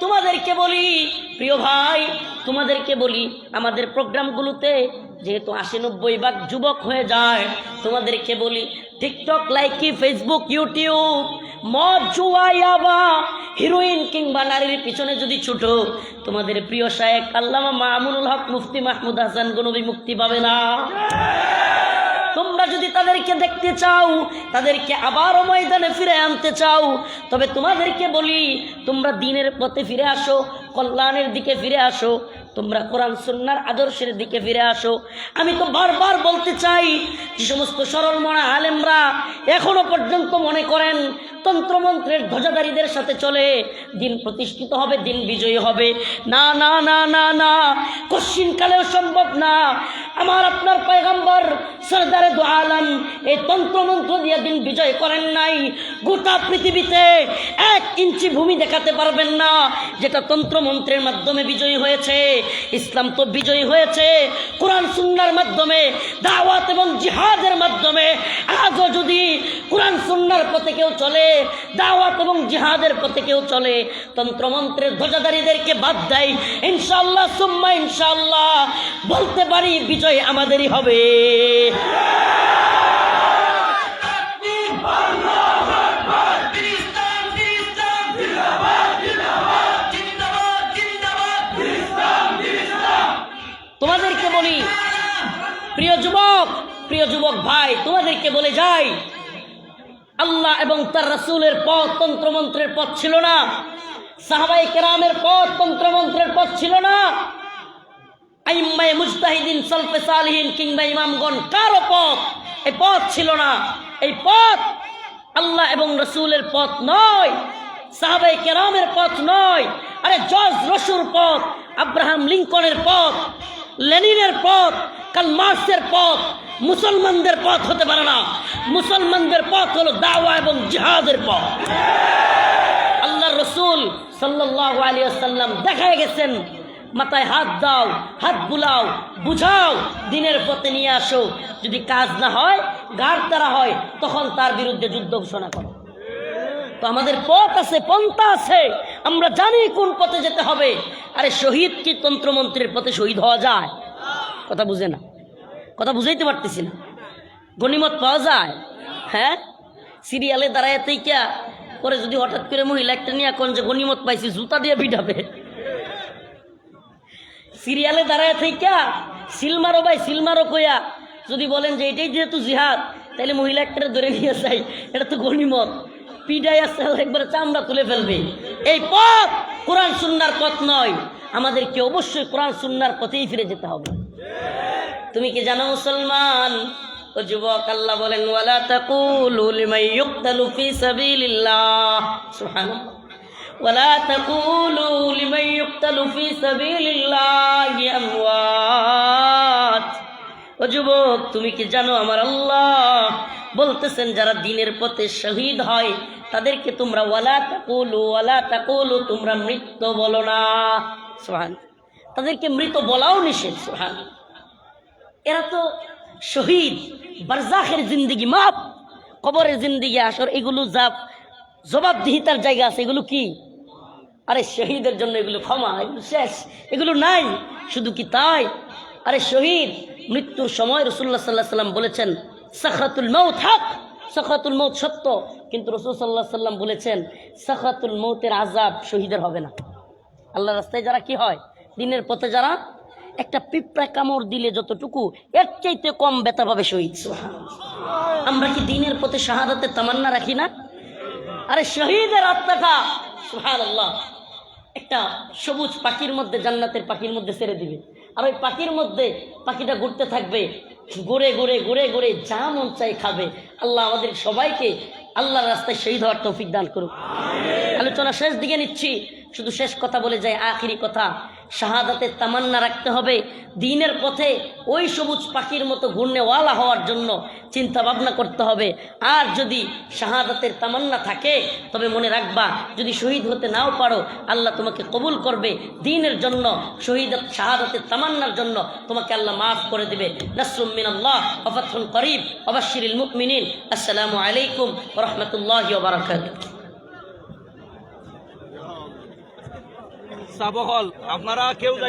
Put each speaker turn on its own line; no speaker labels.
তোমাদেরকে বলি, প্রিয় ভাই, তোমাদেরকে বলি, আমাদের প্রোগ্রামগুলোতে যেহেতু আশি নব্বই ভাগ যুবক হয়ে যায়, তোমাদেরকে বলি, টিকটক, লাইকি, ফেসবুক, ইউটিউব, মদ, জুয়া, ইয়াবা, হিরোইন কিংবা নারীর পিছনে যদি ছুটো, তোমাদের প্রিয় শায়েক আল্লামা মামুনুল হক মুফতি মাহমুদ হাসান গনবী মুক্তি পাবে না। তোমরা যদি তাদেরকে দেখতে চাও, তাদেরকে আবারও ময়দানে ফিরে আনতে চাও, তবে তোমাদেরকে বলি, তোমরা দিনের পথে ফিরে আসো, কল্যাণের দিকে ফিরে আসো, তোমরা কোরআন সুন্নার আদর্শের দিকে ফিরে আসো। আমি তো বারবার বলতে চাই, যে সমস্ত সরল মনা আলেমরা এখনও পর্যন্ত মনে করেন, তন্ত্রমন্ত্রের ধ্বজাধারীদের সাথে চলে, দিন প্রতিষ্ঠিত হবে, দিন বিজয়ী হবে। না না না না না, কশ্চিনকালেও সম্ভব না। আমার আপনার পয়গম্বর সরদারে দু আলম, এই তন্ত্রমন্ত্র দিয়ে দিন বিজয় করেন নাই। গোটা পৃথিবীতে এক ইঞ্চি ভূমি দেখাতে পারবেন না, যেটা তন্ত্রমন্ত্রের মাধ্যমে বিজয়ী হয়েছে। ইসলাম তো বিজয়ী হয়েছে। কোরআন, সুন্নার মাধ্যমে, দাওয়াত এবং জিহাদের মাধ্যমে। আজও যদি কোরআন, সুন্নার পথে কেউ চলে, দাওয়াত এবং জিহাদের পথে কেউ চলে, তন্ত্রমন্ত্রের ধ্বজাধারীদেরকে বাদ দেয়। ইনশাল্লাহ সুম্মা ইনশাল্লাহ বলতে পারি বিজয় আমাদেরই হবে। তোমাদেরকে বলি, প্রিয় যুবক প্রিয় যুবক ভাই, তোমাদেরকে বলে যাই, আল্লাহ এবং তার রাসূলের পথ তন্ত্রমন্ত্রের পথ ছিল না সাহাবাই কেরামের পথ তন্ত্রমন্ত্রের পথ ছিল না আইম্মাই মুজতাহিদিন, সলফে সালিহিন কিংবা ইমামগণ, কারও পথ এই পথ ছিল না। এই পথ আল্লাহ এবং রসুলের পথ নয় সাহাবাই কেরামের পথ নয়, আরে জর্জ রসুর পথ, আব্রাহাম লিঙ্কনের পথ, লেনিনের পথ কাল মার্সের পথ, মুসলমানদের পথ হতে পারে না। মুসলমানদের পথ হলো দাওয়া এবং জিহাদের পথ। আল্লাহ রসুল সাল্লাহ আলিয়াল্লাম দেখায় গেছেন মাথায় হাত দাও, হাত বুলাও, বুঝাও, দিনের পথে নিয়ে আসো। যদি কাজ না হয় গাঢ় তারা হয়, তখন তার বিরুদ্ধে যুদ্ধ ঘোষণা করো। তো আমাদের পথ আছে, পন্থা আছে। আমরা জানি কোন পথে যেতে হবে। আরে শহীদ কি তন্ত্রমন্ত্রের পথে শহীদ হওয়া যায়? কথা বুঝে না। কথা বুঝাইতে পারতেছি না। গণিমত পাওয়া যায়? হ্যাঁ? সিরিয়ালে দাঁড়ায় কে পরে যদি হঠাৎ করে মহিলা একটা নিয়ে কোন যে গণিমত পাইছি, জুতা দিয়ে পিঠাবে সিরিয়ালে দাঁড়ায় থেকে সিলমারো ভাই, সিলমারো কইয়া, যদি বলেন যে এটাই যেহেতু জিহাদ তাহলে মহিলা একটা ধরে নিয়ে যাই, এটা তো গণিমত। পিডাই আসতে একবার চামড়া তুলে ফেলবে। এই পথ কোরআন সুন্নার পথ নয়, আমাদেরকে অবশ্যই কোরআন সুন্নার পথেই ফিরে যেতে হবে। তুমি কি জানো মুসলমান? ও যুবক, আল্লাহ বলেন, ওয়ালা তাকুলু লিমান ইউকতালু ফি সাবিলিল্লাহ। সুবহানাল্লাহ। ولا تقولوا لمن يقتل في سبيل الله أموات ও যুবক তুমি কি জানো আমার আল্লাহ বলতেছেন যারা দিনের পথে শহীদ হয় তাদেরকে তোমরা ওয়ালা তাকুলু ওয়ালা তাকুলু তোমরা মৃত বলো না সোহান তাদেরকে মৃত বলাও নিষেধ সোহান এরা তো শহীদ বারজাখের জিন্দিগি মাপ কবরের জিন্দিগি আসর এগুলো যা জবাবদিহিতার জায়গা আছে এগুলো কি আরে শহীদের জন্য এগুলো ক্ষমা, এগুলো শেষ, এগুলো নাই, শুধু কি তাই? আরে শহীদ, মৃত্যুর সময় রসুল্লাহ সাল্লাহ সাল্লাম বলেছেন সাখরাতুল মৌ থাক সাখরাতুল মৌত সত্য। কিন্তু রসুল সাল্লাহ সাল্লাম বলেছেন সাখরাতুল মৌতের আজাব শহীদের হবে না। আল্লাহ রাস্তায় যারা কি হয়? দিনের পথে যারা একটা পিঁপড়া কামড় দিলে যতটুকু, এর চাইতে কম ব্যথা পাবে শহীদ আমরা কি দিনের পথে শাহাদাতের তামান্না রাখি না? আরে শহীদের আত্মাটা সুহান আল্লাহ একটা সবুজ পাখির মধ্যে, জান্নাতের পাখির মধ্যে ছেড়ে দিবে। আর ওই পাখির মধ্যে পাখিটা ঘুরতে থাকবে, ঘুরে ঘুরে ঘুরে ঘুরে যা মন চাই খাবে। আল্লাহ আমাদের সবাইকে আল্লাহর রাস্তায় শহীদ হওয়ার তৌফিক দান করুক। আলোচনা শেষ দিকে নিচ্ছি, শুধু শেষ কথা বলে যায় আখিরি কথা। শাহাদাতের তামান্না রাখতে হবে। দিনের পথে ওই সবুজ পাখির মতো ঘূর্ণেওয়ালা হওয়ার জন্য চিন্তা ভাবনা করতে হবে। আর যদি শাহাদাতের তামান্না থাকে, তবে মনে রাখবা, যদি শহীদ হতে নাও পারো, আল্লাহ তোমাকে কবুল করবে। দিনের জন্য, শহীদ, শাহাদাতের তামান্নার জন্য তোমাকে আল্লাহ মাফ করে দিবে। নাসরুম আল্লাহ অফাতুল করিব অবাশিরিল মুকমিনিন। আসসালামু আলাইকুম রহমতুল্লাহ বারাকাতুহ।
সাবহল। আপনারা কেউ যাই